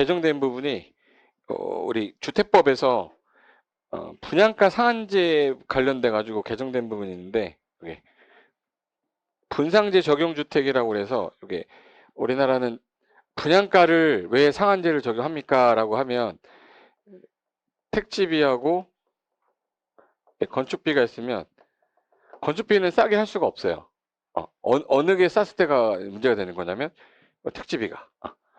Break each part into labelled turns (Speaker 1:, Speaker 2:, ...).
Speaker 1: 개정된 부분이 어, 우리 주택법에서 어, 분양가 상한제 관련돼 가지고 개정된 부분이 있는데 이게 분상제 적용 주택이라고 그래서 이게 우리나라는 분양가를 왜 상한제를 적용합니까라고 하면 택지비하고 건축비가 있으면 건축비는 싸게 할 수가 없어요. 어, 어, 느게 쌌을 때가 문제가 되는 거냐면 어, 택지비가.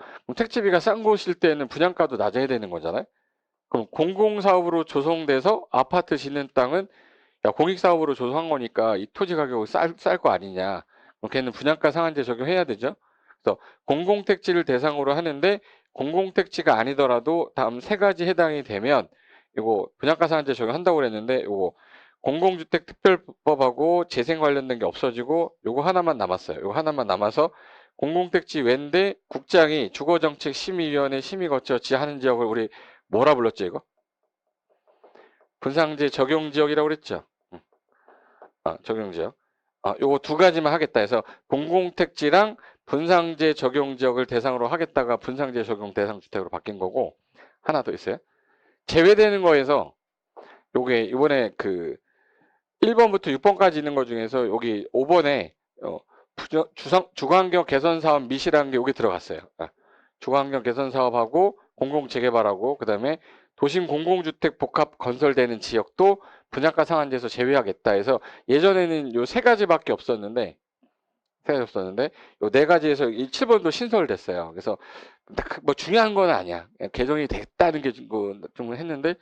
Speaker 1: 어. 그럼 택지비가 싼 곳일 때는 분양가도 낮아야 되는 거잖아요. 그럼 공공사업으로 조성돼서 아파트 짓는 땅은 야, 공익사업으로 조성한 거니까 이 토지 가격이 쌀거 아니냐. 걔는 분양가 상한제 적용해야 되죠. 그래서 공공택지를 대상으로 하는데 공공택지가 아니더라도 다음 세 가지 해당이 되면 이거 분양가 상한제 적용한다고 그랬는데 이거 공공주택 특별법하고 재생 관련된 게 없어지고 요거 하나만 남았어요. 요거 하나만 남아서 공공택지 외인데 국장이 주거정책 심의위원회 심의 거쳐 지하는 지역을 우리 뭐라 불렀죠 이거? 분상제 적용 지역이라고 그랬죠. 응. 아, 적용 지역. 아, 요거 두 가지만 하겠다 해서 공공택지랑 분상제 적용 지역을 대상으로 하겠다가 분상제 적용 대상 주택으로 바뀐 거고 하나 더 있어요. 제외되는 거에서 요게 이번에 그 1번부터 6번까지 있는 것 중에서 여기 5번에 어, 주상, 주거환경 개선 사업 미시라는 게 여기 들어갔어요. 아, 주거환경 개선 사업하고 공공 재개발하고 그다음에 도심 공공주택 복합 건설되는 지역도 분양가 상한제에서 제외하겠다 해서 예전에는 요 세 가지밖에 없었는데 세 가지 없었는데 요 네 가지에서 이 7번도 신설됐어요. 그래서 딱뭐 중요한 건 아니야. 그냥 개정이 됐다는 게좀 했는데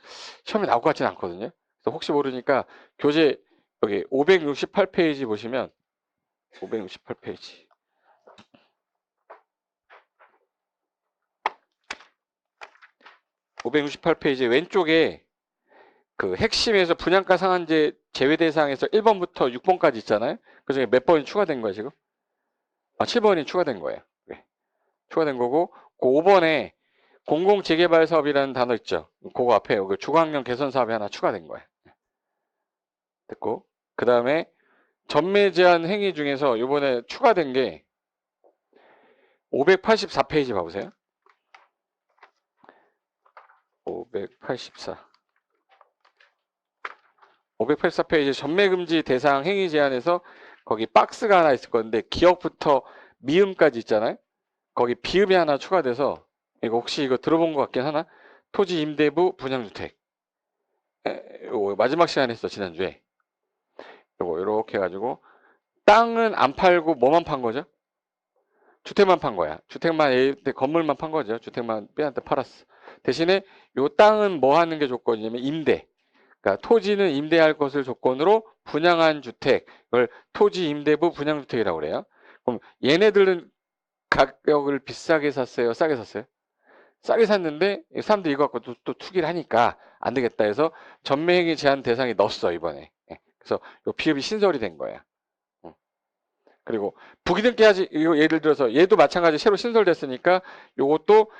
Speaker 1: 시험에 나올 것 같지는 않거든요. 그래서 혹시 모르니까 교재 여기 568페이지 보시면 568페이지 568페이지 왼쪽에 그 핵심에서 분양가 상한제 제외 대상에서 1번부터 6번까지 있잖아요. 그 중에 몇 번이 추가된 거예요, 지금? 아, 7번이 추가된 거예요. 네. 추가된 거고, 그 5번에 공공 재개발 사업이라는 단어 있죠. 그거 앞에 여기 주거환경 개선 사업이 하나 추가된 거예요. 됐고, 그 다음에 전매 제한 행위 중에서 이번에 추가된 게 584페이지 봐보세요. 584. 584페이지 전매금지 대상 행위 제한에서 거기 박스가 하나 있을 건데 기억부터 미음까지 있잖아요. 거기 비음이 하나 추가돼서 이거 혹시 이거 들어본 것 같긴 하나? 토지 임대부 분양주택. 에, 마지막 시간에 했어 지난주에. 이렇게 해가지고 땅은 안 팔고 뭐만 판 거죠? 주택만 판 거야. 주택만 건물만 판 거죠. 주택만 B한테 팔았어. 대신에 요 땅은 뭐 하는 게 조건이냐면 임대. 그러니까 토지는 임대할 것을 조건으로 분양한 주택을 토지 임대부 분양주택이라고 그래요. 그럼 얘네들은 가격을 비싸게 샀어요? 싸게 샀어요? 싸게 샀는데 사람들이 이거 갖고 또, 또 투기를 하니까 안 되겠다 해서 전매행위 제한 대상이 넣었어 이번에. 예. 그래서 요 비읍이 신설이 된 거야. 음. 그리고 부기등기 하지 이거 예를 들어서 얘도 마찬가지 새로 신설됐으니까 요것도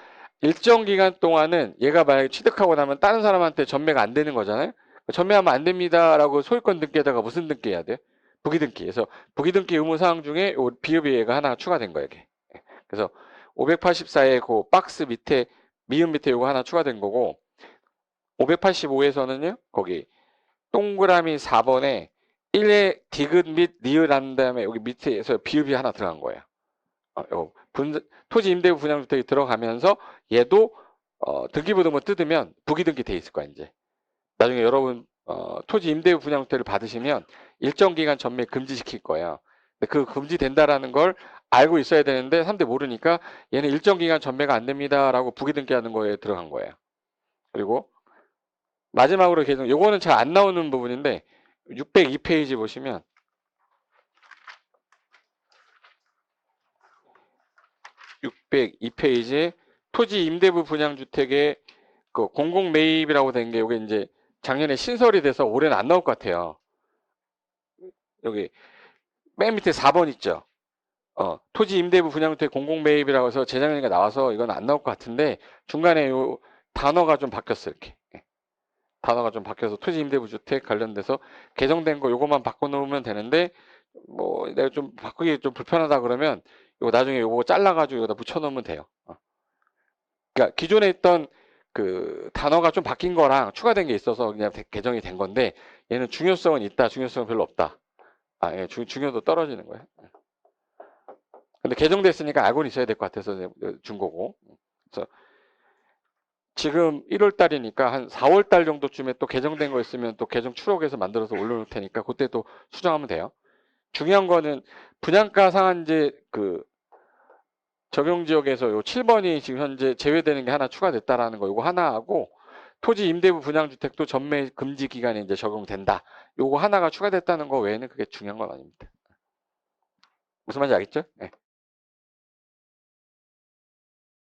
Speaker 1: 일정 기간 동안은 얘가 만약에 취득하고 나면 다른 사람한테 전매가 안 되는 거잖아요. 전매하면 안 됩니다라고 소유권 등기에다가 무슨 등기 해야 돼? 부기등기. 그래서 부기등기 의무 사항 중에 요 비읍이 얘가 하나 추가된 거예요. 그래서 584의 그 박스 밑에 미음 밑에 요거 하나 추가된 거고 585에서는요. 거기 동그라미 4번에 1의 디귿 및 리을 한 다음에 여기 밑에서 비읍이 하나 들어간 거예요. 어, 요 분, 토지 임대부 분양주택이 들어가면서 얘도 어, 등기부등본 뜯으면 부기등기 돼 있을 거야 이제. 나중에 여러분 어, 토지 임대부 분양주택을 받으시면 일정 기간 전매 금지시킬 거예요. 근데 그 금지된다라는 걸 알고 있어야 되는데 사람들이 모르니까 얘는 일정 기간 전매가 안 됩니다라고 부기등기하는 거에 들어간 거예요. 그리고 마지막으로 개정 요거는 잘 안 나오는 부분인데 602페이지 보시면 (602페이지에) 토지 임대부 분양 주택의 그 공공 매입이라고 된게 요게 이제 작년에 신설이 돼서 올해는 안 나올 것 같아요. 여기 맨 밑에 4번 있죠. 어, 토지 임대부 분양 주택 공공 매입이라고 해서 재작년에 나와서 이건 안 나올 것 같은데 중간에 요 단어가 좀 바뀌었어요. 이렇게. 예. 단어가 좀 바뀌어서 토지 임대부 주택 관련돼서 개정된 거 요것만 바꿔 놓으면 되는데 뭐 내가 좀 바꾸기 좀 불편하다 그러면 요거 나중에 요거 잘라 가지고 여기다 붙여 놓으면 돼요. 어. 그러니까 기존에 있던 그 단어가 좀 바뀐 거랑 추가된 게 있어서 그냥 대- 개정이 된 건데 얘는 중요성은 있다, 중요성은 별로 없다. 아, 예, 중, 중요도 떨어지는 거예요. 근데 개정됐으니까 알고는 있어야 될 것 같아서 준 거고. 그래서 지금 1월 달이니까 한 4월 달 정도쯤에 또 개정된 거 있으면 또 개정 추록해서 만들어서 올려놓을 테니까 그때 또 수정하면 돼요. 중요한 거는 분양가 상한제 그 적용 지역에서 요 7번이 지금 현재 제외되는 게 하나 추가됐다라는 거 요거 하나 하고 토지 임대부 분양 주택도 전매 금지 기간에 이제 적용된다. 요거 하나가 추가됐다는 거 외에는 그게 중요한 건 아닙니다. 무슨 말인지 알겠죠? 네.